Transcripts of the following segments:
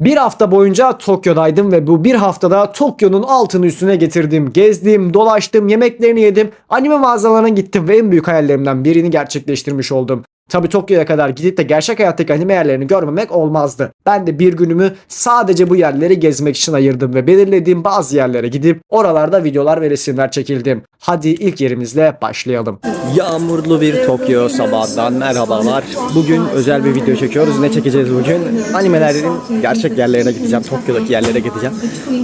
Bir hafta boyunca Tokyo'daydım ve bu bir haftada Tokyo'nun altını üstüne getirdim. Gezdim, dolaştım, yemeklerini yedim, anime mağazalarına gittim ve en büyük hayallerimden birini gerçekleştirmiş oldum. Tabi Tokyo'ya kadar gidip de gerçek hayattaki anime yerlerini görmemek olmazdı. Ben de bir günümü sadece bu yerleri gezmek için ayırdım ve belirlediğim bazı yerlere gidip oralarda videolar ve resimler çekildim. Hadi ilk yerimizle başlayalım. Yağmurlu bir Tokyo sabahından merhabalar. Bugün özel bir video çekiyoruz. Ne çekeceğiz bugün? Animelerin gerçek yerlerine gideceğim. Tokyo'daki yerlere gideceğim.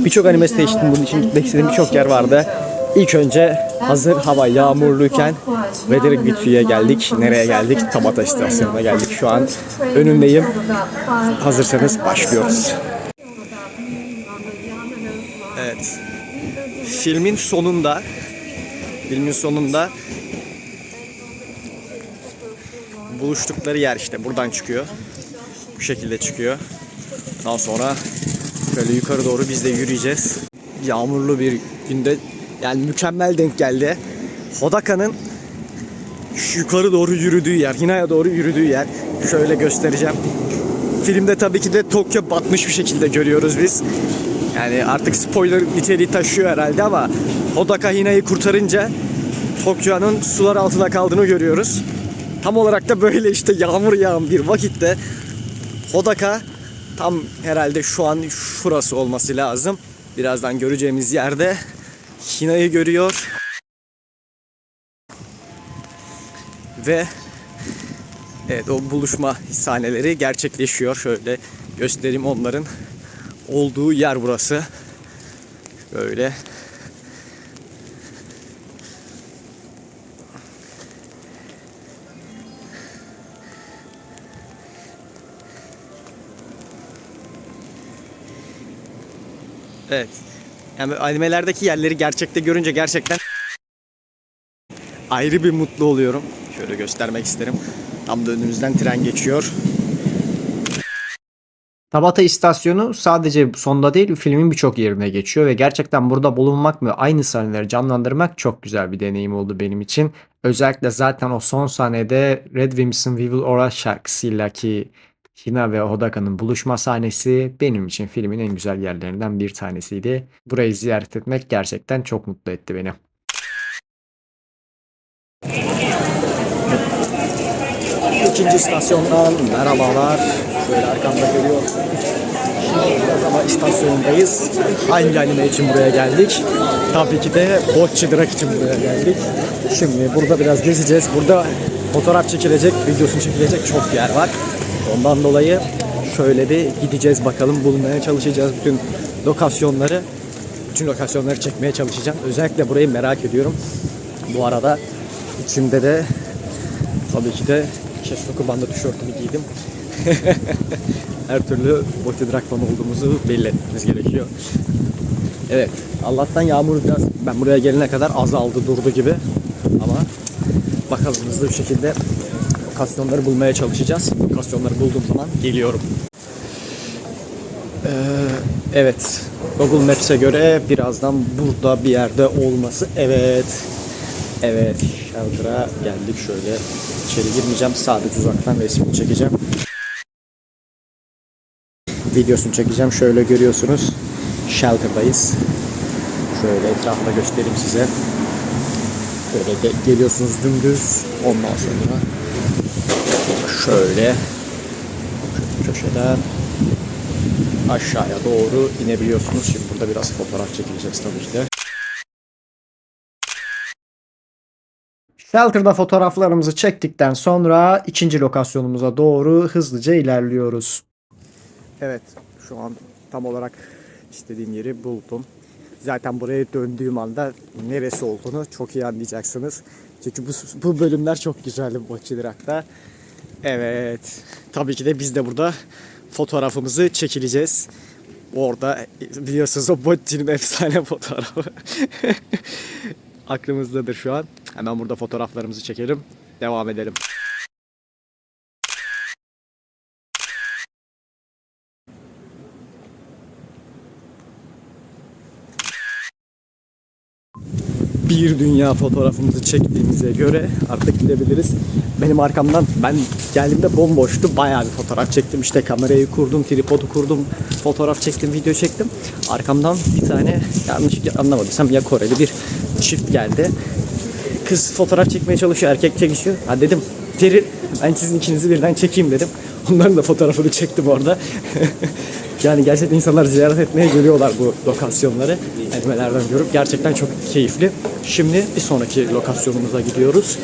Birçok anime seçtim. Bunun için gitmek istediğim birçok yer vardı. İlk önce hazır hava yağmurluyken Weathergütü'ye geldik. Nereye geldik? Tabata istasyonuna geldik. Şu an önündeyim. Hazırsanız başlıyoruz. Evet. Filmin sonunda filmin sonunda buluştukları yer işte buradan çıkıyor. Bu şekilde çıkıyor. Daha sonra şöyle yukarı doğru biz de yürüyeceğiz. Yağmurlu bir günde yani mükemmel denk geldi. Hodaka'nın şu yukarı doğru yürüdüğü yer, Hina'ya doğru yürüdüğü yer. Şöyle göstereceğim. Filmde tabii ki de Tokyo batmış bir şekilde görüyoruz biz. Yani artık spoiler niteliği taşıyor herhalde ama Hodaka Hina'yı kurtarınca Tokyo'nun sular altında kaldığını görüyoruz. Tam olarak da böyle işte yağmur yağan bir vakitte Hodaka tam herhalde şu an şurası olması lazım. Birazdan göreceğimiz yerde Hina'yı görüyor. Ve evet o buluşma sahneleri gerçekleşiyor. Şöyle göstereyim onların olduğu yer burası. Böyle Evet. Yani animelerdeki yerleri gerçekte görünce gerçekten ayrı bir mutlu oluyorum. Şöyle göstermek isterim. Tam da önümüzden tren geçiyor. Tabata istasyonu sadece sonda değil filmin birçok yerine geçiyor ve gerçekten burada bulunmak ve aynı sahneleri canlandırmak çok güzel bir deneyim oldu benim için. Özellikle zaten o son sahnede Red Wims'in We Will Aura şarkısıyla ki Hina ve Hodaka'nın buluşma sahnesi benim için filmin en güzel yerlerinden bir tanesiydi. Burayı ziyaret etmek gerçekten çok mutlu etti beni. İkinci istasyondan merhabalar. Şöyle arkamda görüyorsun. Şimdi Kazama istasyonundayız. Hangi anime için buraya geldik? Tabii ki de Bocce Drak için buraya geldik. Şimdi burada biraz gezeceğiz. Burada fotoğraf çekilecek, videosunu çekilecek çok yer var. Ondan dolayı şöyle bir gideceğiz bakalım bulmaya çalışacağız bütün lokasyonları. Bütün lokasyonları çekmeye çalışacağım. Özellikle burayı merak ediyorum. Bu arada içimde de Tabii ki de Kestoku Banda tişörtümü giydim. Her türlü Botidrak fan olduğumuzu belli etmemiz gerekiyor. Evet, Allah'tan yağmur biraz ben buraya gelene kadar azaldı, durdu gibi. Ama bakalım hızlı bir şekilde lokasyonları bulmaya çalışacağız. Lokasyonları bulduğum zaman geliyorum. Ee, evet, Google Maps'e göre birazdan burada bir yerde olması. Evet, Evet, Shelter'a geldik şöyle. İçeri girmeyeceğim, sadece uzaktan resmini çekeceğim. Videosunu çekeceğim. Şöyle görüyorsunuz. Shelter'dayız. Şöyle etrafında göstereyim size. Böyle de geliyorsunuz dümdüz. Ondan sonra şöyle köşeden aşağıya doğru inebiliyorsunuz. Şimdi burada biraz fotoğraf çekileceğiz tabii ki de. Shelter'da fotoğraflarımızı çektikten sonra ikinci lokasyonumuza doğru hızlıca ilerliyoruz. Evet, şu an tam olarak istediğim yeri buldum. Zaten buraya döndüğüm anda neresi olduğunu çok iyi anlayacaksınız. Çünkü bu, bu bölümler çok güzeldi bu Açıdırak'ta. Evet, tabii ki de biz de burada fotoğrafımızı çekileceğiz. Orada biliyorsunuz o Bocci'nin efsane fotoğrafı. Aklımızdadır şu an. Hemen burada fotoğraflarımızı çekelim. Devam edelim. bir dünya fotoğrafımızı çektiğimize göre artık gidebiliriz. Benim arkamdan ben geldiğimde bomboştu. Bayağı bir fotoğraf çektim. İşte kamerayı kurdum, tripodu kurdum, fotoğraf çektim, video çektim. Arkamdan bir tane yanlış anlamadıysam ya Koreli bir çift geldi. Kız fotoğraf çekmeye çalışıyor, erkek çekişiyor. Ha dedim, Teril ben sizin ikinizi birden çekeyim dedim. Onların da fotoğrafını çektim orada. yani gerçekten insanlar ziyaret etmeye geliyorlar bu lokasyonları. Animelerden görüp gerçekten çok keyifli. Şimdi bir sonraki lokasyonumuza gidiyoruz.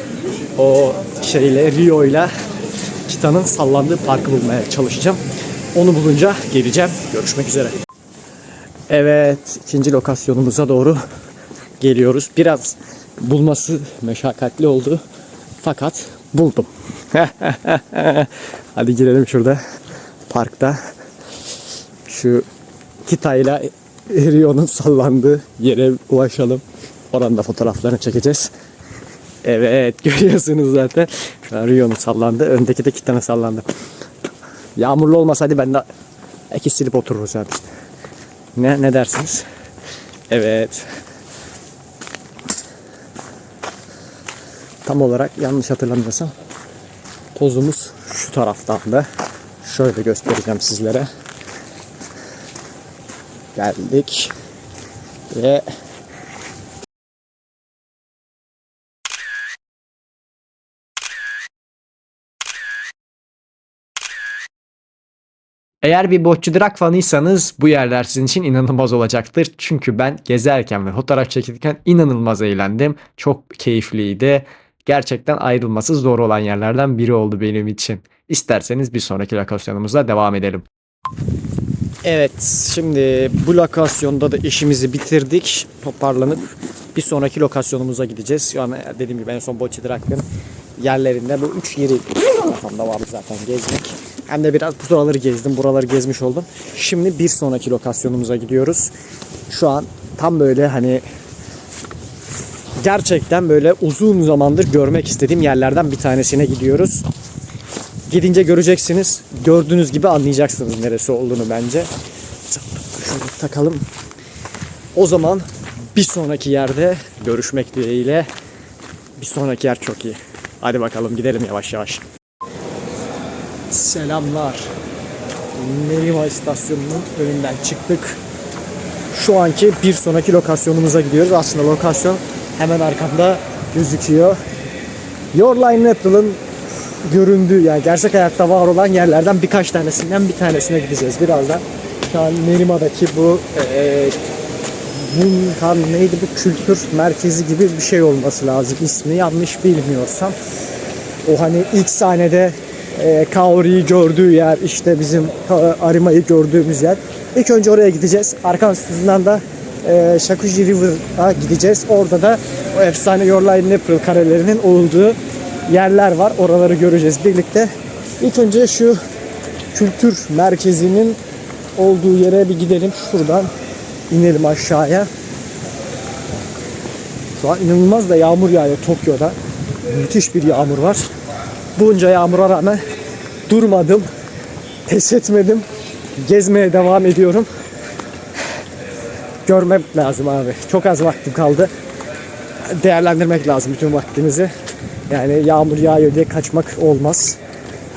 O şeyle Rio ile Kita'nın sallandığı parkı bulmaya çalışacağım. Onu bulunca geleceğim. Görüşmek üzere. Evet, ikinci lokasyonumuza doğru geliyoruz. Biraz bulması meşakkatli oldu. Fakat buldum. Hadi girelim şurada parkta. Şu Kita'yla Rio'nun sallandığı yere ulaşalım. Oranın da fotoğraflarını çekeceğiz. Evet görüyorsunuz zaten. Şu an Rio'nun sallandı. Öndeki de Kita'nın sallandı. Yağmurlu olmasaydı ben de iki silip otururuz yani. Ne, ne dersiniz? Evet. Tam olarak yanlış hatırlamıyorsam pozumuz şu taraftan da. Şöyle göstereceğim sizlere. Geldik. Ve Eğer bir Botçu Drak fanıysanız bu yerler sizin için inanılmaz olacaktır. Çünkü ben gezerken ve fotoğraf çekirken inanılmaz eğlendim. Çok keyifliydi. Gerçekten ayrılması zor olan yerlerden biri oldu benim için. İsterseniz bir sonraki lokasyonumuzla devam edelim. Evet, şimdi bu lokasyonda da işimizi bitirdik. Toparlanıp bir sonraki lokasyonumuza gideceğiz. Şu an dediğim gibi en son Boçi Drak'ın yerlerinde bu üç yeri kafamda vardı zaten gezmek. Hem de biraz buraları gezdim, buraları gezmiş oldum. Şimdi bir sonraki lokasyonumuza gidiyoruz. Şu an tam böyle hani gerçekten böyle uzun zamandır görmek istediğim yerlerden bir tanesine gidiyoruz. Gidince göreceksiniz. Gördüğünüz gibi anlayacaksınız neresi olduğunu bence. Şöyle takalım. O zaman bir sonraki yerde görüşmek dileğiyle. Bir sonraki yer çok iyi. Hadi bakalım gidelim yavaş yavaş. Selamlar. Nerima istasyonunun önünden çıktık. Şu anki bir sonraki lokasyonumuza gidiyoruz. Aslında lokasyon hemen arkamda gözüküyor. Your Line April'ın göründüğü yani gerçek hayatta var olan yerlerden birkaç tanesinden bir tanesine gideceğiz birazdan. Şu an Nerima'daki bu e, Bunkan neydi bu kültür merkezi gibi bir şey olması lazım ismi yanlış bilmiyorsam. O hani ilk sahnede e, Kaori'yi gördüğü yer işte bizim Arima'yı gördüğümüz yer. İlk önce oraya gideceğiz. Arkasından da e, Shakuji River'a gideceğiz. Orada da o efsane Your Line April karelerinin olduğu yerler var. Oraları göreceğiz birlikte. İlk önce şu kültür merkezinin olduğu yere bir gidelim. Şuradan inelim aşağıya. Şu an inanılmaz da yağmur yağıyor Tokyo'da. Müthiş bir yağmur var. Bunca yağmura rağmen durmadım. Pes etmedim. Gezmeye devam ediyorum. Görmek lazım abi. Çok az vaktim kaldı. Değerlendirmek lazım bütün vaktimizi. Yani yağmur yağıyor diye kaçmak olmaz.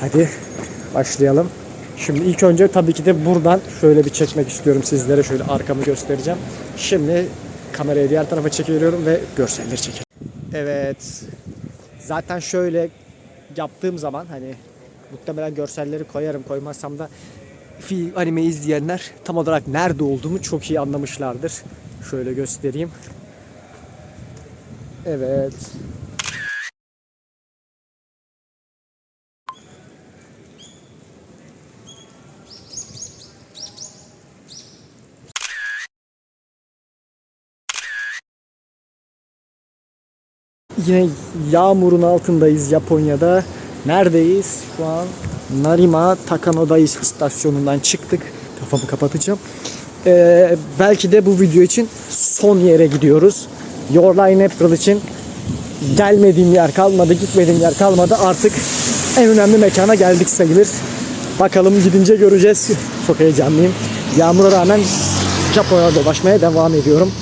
Hadi başlayalım. Şimdi ilk önce tabii ki de buradan şöyle bir çekmek istiyorum sizlere. Şöyle arkamı göstereceğim. Şimdi kamerayı diğer tarafa çekiliyorum ve görselleri çekelim. Evet. Zaten şöyle yaptığım zaman hani muhtemelen görselleri koyarım koymazsam da film anime izleyenler tam olarak nerede olduğumu çok iyi anlamışlardır. Şöyle göstereyim. Evet. Yine yağmurun altındayız Japonya'da. Neredeyiz? Şu an Narima Takano'dayız istasyonundan çıktık. Kafamı kapatacağım. Ee, belki de bu video için son yere gidiyoruz. Your Line April için gelmediğim yer kalmadı, gitmediğim yer kalmadı. Artık en önemli mekana geldik sayılır. Bakalım gidince göreceğiz. Çok heyecanlıyım. Yağmura rağmen Japonya'da dolaşmaya devam ediyorum.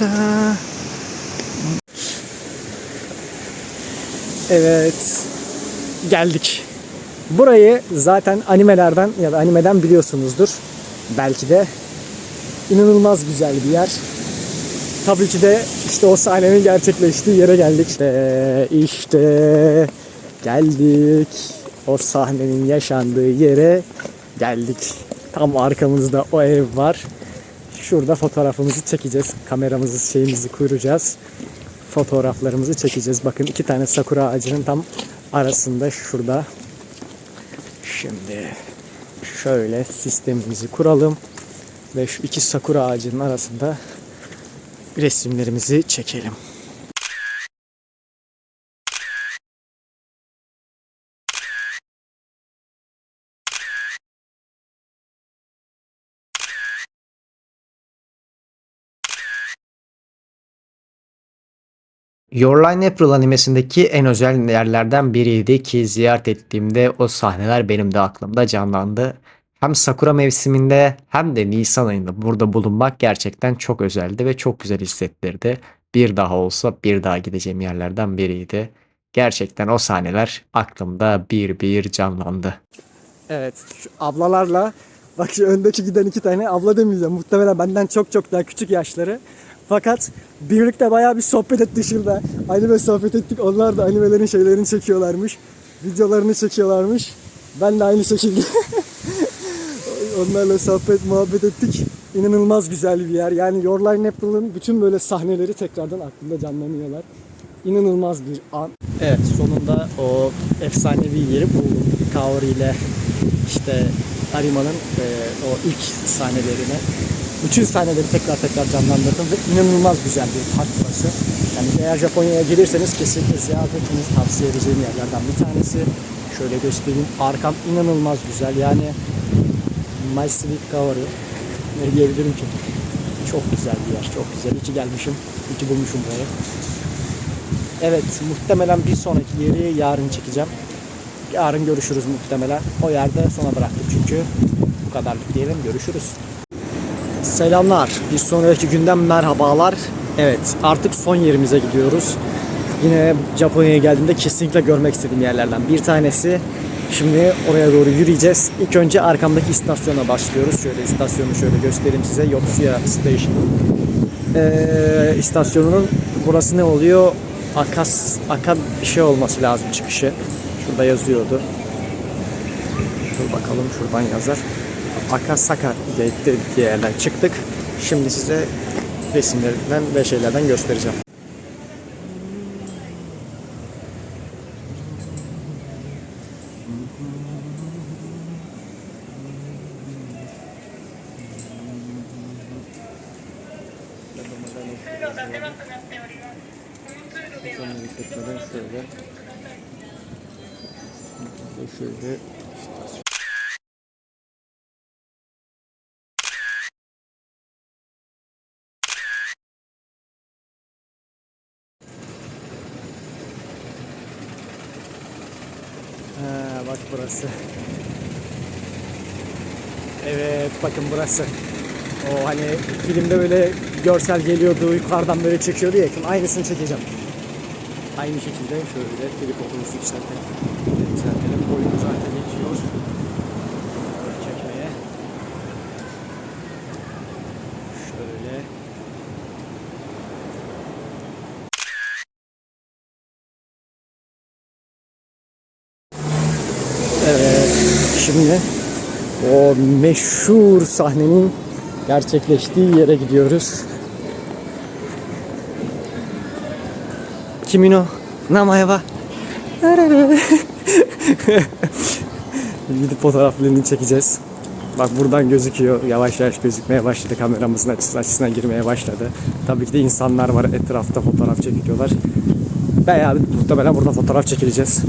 Üreten Evet. Geldik. Burayı zaten animelerden ya da animeden biliyorsunuzdur. Belki de inanılmaz güzel bir yer. Tabii ki de işte o sahnenin gerçekleştiği yere geldik. İşte, işte geldik. O sahnenin yaşandığı yere geldik. Tam arkamızda o ev var. Şurada fotoğrafımızı çekeceğiz. Kameramızı şeyimizi kuracağız. Fotoğraflarımızı çekeceğiz. Bakın iki tane sakura ağacının tam arasında şurada. Şimdi şöyle sistemimizi kuralım ve şu iki sakura ağacının arasında resimlerimizi çekelim. Your Line April animesindeki en özel yerlerden biriydi ki ziyaret ettiğimde o sahneler benim de aklımda canlandı. Hem Sakura mevsiminde hem de Nisan ayında burada bulunmak gerçekten çok özeldi ve çok güzel hissettirdi. Bir daha olsa bir daha gideceğim yerlerden biriydi. Gerçekten o sahneler aklımda bir bir canlandı. Evet, şu ablalarla bak şu öndeki giden iki tane abla demeyeceğim. Muhtemelen benden çok çok daha küçük yaşları. Fakat birlikte bayağı bir sohbet ettik şurada. Anime sohbet ettik. Onlar da animelerin şeylerini çekiyorlarmış. Videolarını çekiyorlarmış. Ben de aynı şekilde onlarla sohbet muhabbet ettik. İnanılmaz güzel bir yer. Yani Your Line April'ın bütün böyle sahneleri tekrardan aklımda canlanıyorlar. İnanılmaz bir an. Evet sonunda o efsanevi yeri buldum. Kaori ile işte Arima'nın e, o ilk sahnelerini bütün sahneleri tekrar tekrar canlandırdım ve inanılmaz güzel bir park burası. Yani eğer Japonya'ya gelirseniz kesinlikle ziyaret etmenizi tavsiye edeceğim yerlerden bir tanesi. Şöyle göstereyim. Arkam inanılmaz güzel. Yani My Sweet Kaori. Ne diyebilirim ki? Çok güzel bir yer. Çok güzel. İyi gelmişim. İyi ki bulmuşum burayı. Evet muhtemelen bir sonraki yeri yarın çekeceğim. Yarın görüşürüz muhtemelen. O yerde sona bıraktım çünkü. Bu kadarlık diyelim. Görüşürüz. Selamlar. Bir sonraki günden merhabalar. Evet artık son yerimize gidiyoruz. Yine Japonya'ya geldiğimde kesinlikle görmek istediğim yerlerden bir tanesi. Şimdi oraya doğru yürüyeceğiz. İlk önce arkamdaki istasyona başlıyoruz. Şöyle istasyonu şöyle göstereyim size. Yotsuya Station. Ee, istasyonunun burası ne oluyor? Akas, Aka bir şey olması lazım çıkışı. Şurada yazıyordu. Dur bakalım şuradan yazar. Akasaka diye yerden çıktık. Şimdi size resimlerinden ve şeylerden göstereceğim. Burası. Evet bakın burası. O hani filmde böyle görsel geliyordu yukarıdan böyle çekiyordu ya şimdi aynısını çekeceğim. Aynı şekilde şöyle tripodumuzu yükseltelim. Yükseltelim. Boyunu zaten yetiyor. Çekmeye. Şöyle. Evet. Şimdi o meşhur sahnenin gerçekleştiği yere gidiyoruz. Kimino namae wa Gidip fotoğraflarını çekeceğiz. Bak buradan gözüküyor. Yavaş yavaş gözükmeye başladı. Kameramızın açısı açısına girmeye başladı. Tabii ki de insanlar var etrafta fotoğraf çekiyorlar. Veya muhtemelen burada fotoğraf çekileceğiz.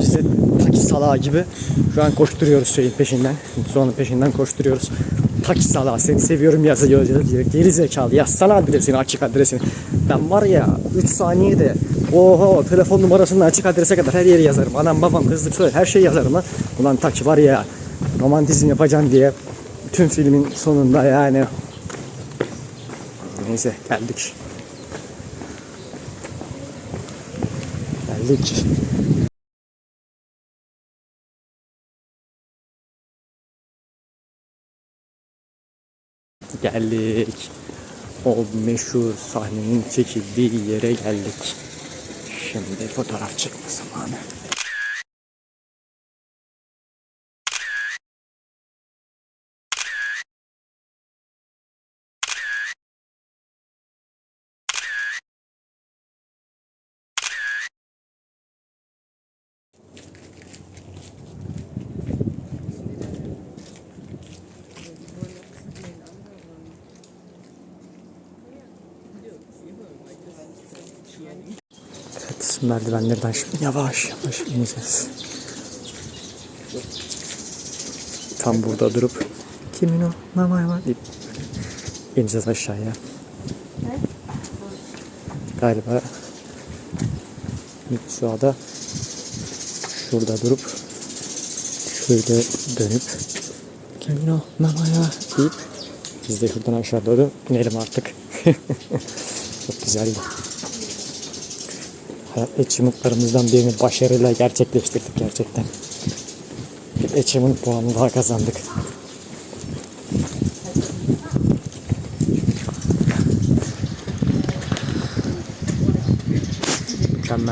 Biz de taki salağı gibi şu an koşturuyoruz şeyin peşinden. Sonra peşinden koşturuyoruz. taksi salağı seni seviyorum yazıyor diyor. Geri zekalı yazsana adresini açık adresini. Ben var ya 3 saniyede oho telefon numarasını açık adrese kadar her yeri yazarım. Anam babam kızlık söyle her şeyi yazarım lan. Ulan taç var ya romantizm yapacaksın diye bütün filmin sonunda yani. Neyse geldik. Geldik. Geldik. O meşhur sahnenin çekildiği yere geldik. Şimdi fotoğraf çekme zamanı. Evet, merdivenlerden şimdi yavaş yavaş ineceğiz. Tam burada durup kimin o namay var deyip ineceğiz aşağıya. Galiba Mitsuada şurada durup şöyle dönüp kimin o namaya deyip biz de şuradan aşağı doğru inelim artık. Çok güzeldi. Achievement'larımızdan birini başarıyla gerçekleştirdik gerçekten. Bir achievement puanı daha kazandık.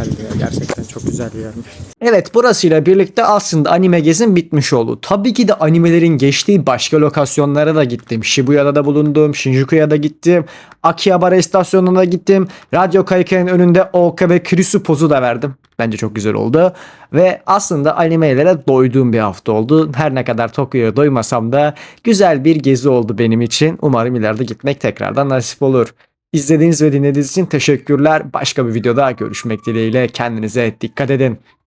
Mükemmeldi ya. Gerçekten çok güzel bir yermiş. Evet burasıyla birlikte aslında anime gezim bitmiş oldu. Tabii ki de animelerin geçtiği başka lokasyonlara da gittim. Shibuya'da da bulundum, Shinjuku'ya da gittim. Akihabara istasyonuna da gittim. Radyo Kaike'nin önünde ve Krisu pozu da verdim. Bence çok güzel oldu. Ve aslında animelere doyduğum bir hafta oldu. Her ne kadar Tokyo'ya doymasam da güzel bir gezi oldu benim için. Umarım ileride gitmek tekrardan nasip olur. İzlediğiniz ve dinlediğiniz için teşekkürler. Başka bir videoda görüşmek dileğiyle. Kendinize dikkat edin.